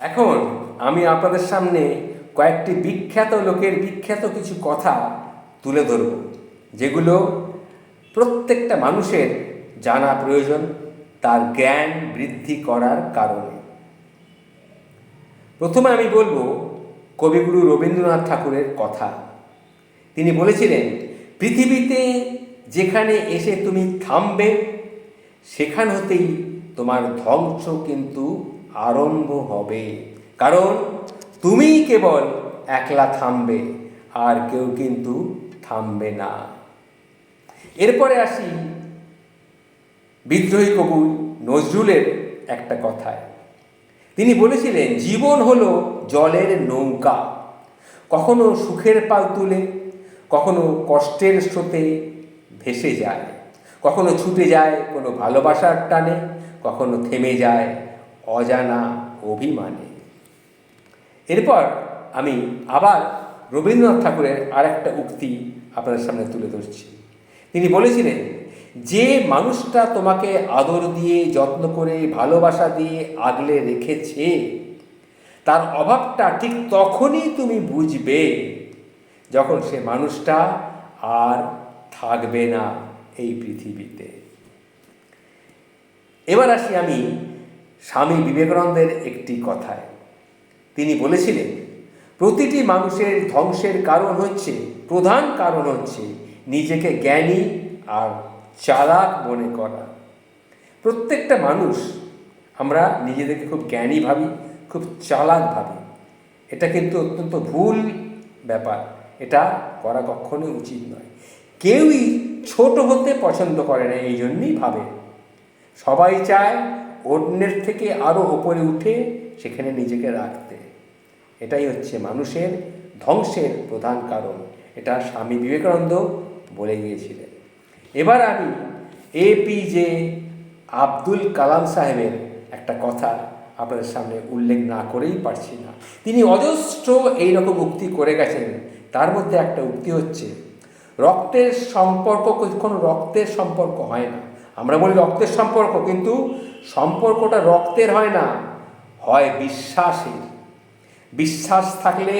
এখন আমি আপনাদের সামনে কয়েকটি বিখ্যাত লোকের বিখ্যাত কিছু কথা তুলে ধরব, যেগুলো প্রত্যেকটা মানুষের জানা প্রয়োজন, তার জ্ঞান বৃদ্ধি করার কারণে। প্রথমে আমি বলব কবিগুরু রবীন্দ্রনাথ ঠাকুরের কথা। তিনি বলেছিলেন, পৃথিবীতে যেখানে এসে তুমি থামবে, সেখান হতেই তোমার ধ্বংস কিন্তু আরম্ভ হবে। কারণ তুমিই কেবল একলা থামবে, আর কেউ কিন্তু থামবে না। এরপরে আসি বিদ্রোহী কবি নজরুলের একটা কথায়। তিনি বলেছিলেন, জীবন হলো জলের নৌকা। কখনো সুখের পাল তুলে, কখনো কষ্টের স্রোতে ভেসে যায়। কখনো ছুটে যায় কোনো ভালোবাসার টানে, কখনো থেমে যায় অজানা অভিমানে। এরপর আমি আবার রবীন্দ্রনাথ ঠাকুরের আর একটা উক্তি আপনাদের সামনে তুলে ধরছি। তিনি বলেছিলেন, যে মানুষটা তোমাকে আদর দিয়ে, যত্ন করে, ভালোবাসা দিয়ে আগলে রেখেছে, তার অভাবটা ঠিক তখনই তুমি বুঝবে যখন সে মানুষটা আর থাকবে না এই পৃথিবীতে। এবার আসি আমি স্বামী বিবেকানন্দের একটি কথায়। তিনি বলেছিলেন, প্রতিটি মানুষের ধ্বংসের কারণ হচ্ছে, প্রধান কারণ হচ্ছে নিজেকে জ্ঞানী আর চালাক মনে করা। প্রত্যেকটা মানুষ আমরা নিজেদেরকে খুব জ্ঞানী ভাবি, খুব চালাক ভাবি। এটা কিন্তু অত্যন্ত ভুল ব্যাপার। এটা করা কখনোই উচিত নয়। কেউই ছোট হতে পছন্দ করে না, এই জন্যই ভাবে। সবাই চায় অন্যের থেকে আরও ওপরে উঠে সেখানে নিজেকে রাখতে। এটাই হচ্ছে মানুষের ধ্বংসের প্রধান কারণ। এটা স্বামী বিবেকানন্দ বলে গিয়েছিলেন। এবার আমি এপিজে আব্দুল কালাম সাহেবের একটা কথা আপনাদের সামনে উল্লেখ না করেই পারছি না। তিনি অজস্র এইরকম উক্তি করে গেছেন। তার মধ্যে একটা উক্তি হচ্ছে, রক্তের সম্পর্ক কোনো রক্তের সম্পর্ক হয় না। আমরা বলি রক্তের সম্পর্ক, কিন্তু সম্পর্কটা রক্তের হয় না, হয় বিশ্বাসের। বিশ্বাস থাকলে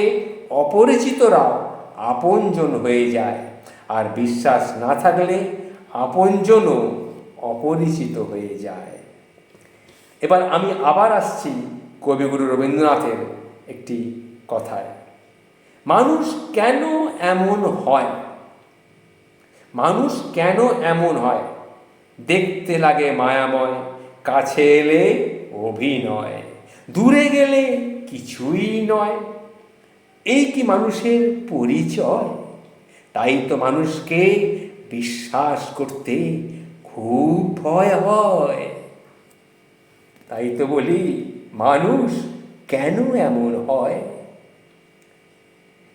অপরিচিতরাও আপনজন হয়ে যায়, আর বিশ্বাস না থাকলে আপনজনও অপরিচিত হয়ে যায়। এবার আমি আবার আসছি কবিগুরু রবীন্দ্রনাথের একটি কথায়। মানুষ কেন এমন হয়? মানুষ কেন এমন হয়? দেখতে লাগে মায়াময়, কাছে এলে অভিনয়, দূরে গেলে কিছুই নয়। এই কি মানুষের পরিচয়? তাই তো মানুষকে বিশ্বাস করতে খুব ভয় হয়। তাই তো বলি, মানুষ কেন এমন হয়?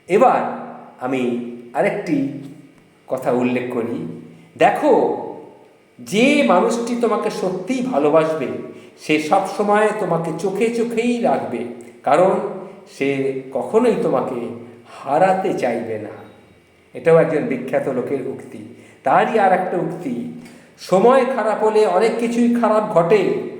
এবার আমি আরেকটি কথা উল্লেখ করি। দেখো যে মানুষটি তোমাকে সত্যিই ভালোবাসবে, সে সব সময় তোমাকে চোখে চোখেই রাখবে, কারণ সে কখনোই তোমাকে হারাতে চাইবে না। এটাও একজন বিখ্যাত লোকের উক্তি। তারই আর একটা উক্তি, সময় খারাপ হলে অনেক কিছুই খারাপ ঘটে।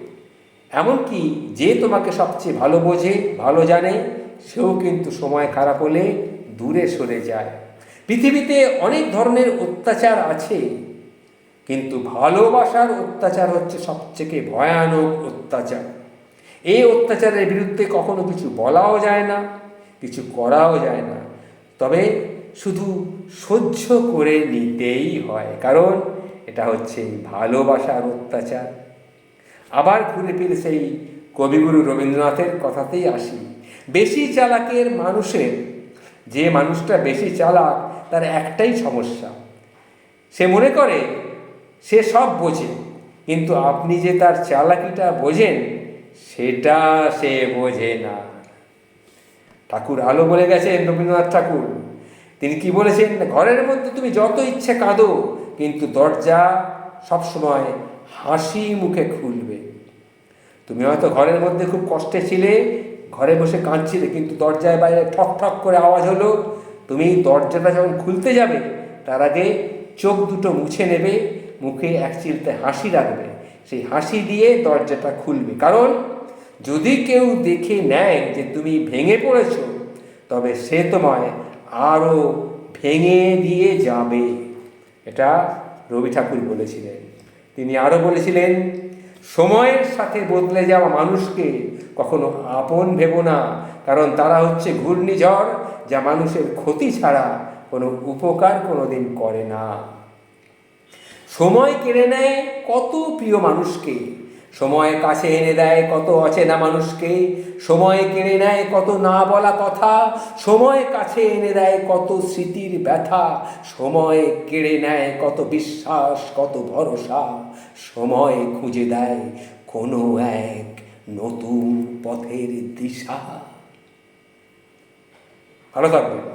এমনকি যে তোমাকে সবচেয়ে ভালো বোঝে, ভালো জানে, সেও কিন্তু সময় খারাপ হলে দূরে সরে যায়। পৃথিবীতে অনেক ধরনের অত্যাচার আছে কিন্তু ভালোবাসার অত্যাচার হচ্ছে সবথেকে ভয়ানক অত্যাচার। এই অত্যাচারের বিরুদ্ধে কখনো কিছু বলাও যায় না, কিছু করাও যায় না। তবে শুধু সহ্য করে নিতেই হয়, কারণ এটা হচ্ছে ভালোবাসার অত্যাচার। আবার ঘুরে ফিরে সেই কবিগুরু রবীন্দ্রনাথের কথাতেই আসি, বেশি চালাকের মানুষের, যে মানুষটা বেশি চালাক, তার একটাই সমস্যা। সে মনে করে সে সব বোঝে। কিন্তু আপনি যে তার চালাকিটা বোঝেন, সেটা সে বোঝে না। ঠাকুর আলো বলে গেছেন রবীন্দ্রনাথ ঠাকুর। তিনি কি বলেছেন? ঘরের মধ্যে তুমি যত ইচ্ছে কাঁদো, কিন্তু দরজা সবসময় হাসি মুখে খুলবে। তুমি হয়তো ঘরের মধ্যে খুব কষ্টে ছিলে, ঘরে বসে কাঁদছিলে, কিন্তু দরজায় বাইরে ঠক ঠক করে আওয়াজ হলো, তুমি দরজাটা যখন খুলতে যাবে, তার আগে চোখ দুটো মুছে নেবে মুখে এক চিলতে হাসি রাখবে। সেই হাসি দিয়ে দরজাটা খুলবে। কারণ যদি কেউ দেখে নেয় যে তুমি ভেঙে পড়েছ, তবে সে তোমায় আরও ভেঙে দিয়ে যাবে। এটা রবি ঠাকুর বলেছিলেন। তিনি আরও বলেছিলেন, সময়ের সাথে বদলে যাওয়া মানুষকে কখনো আপন ভেবো না। কারণ তারা হচ্ছে ঘূর্ণিঝড়, যা মানুষের ক্ষতি ছাড়া কোনো উপকার কোনোদিন করে না। সময় কেড়ে নেয় কত প্রিয় মানুষকে। সময় কাছে এনে দেয় কত অচেনা মানুষকে। সময় কেড়ে নেয় কত না বলা কথা। সময় কাছে এনে দেয় কত স্মৃতির ব্যথা। সময় কেড়ে নেয় কত বিশ্বাস, কত ভরসা। সময় খুঁজে দেয় কোনো এক নতুন পথের দিশা। ভালো থাকবেন।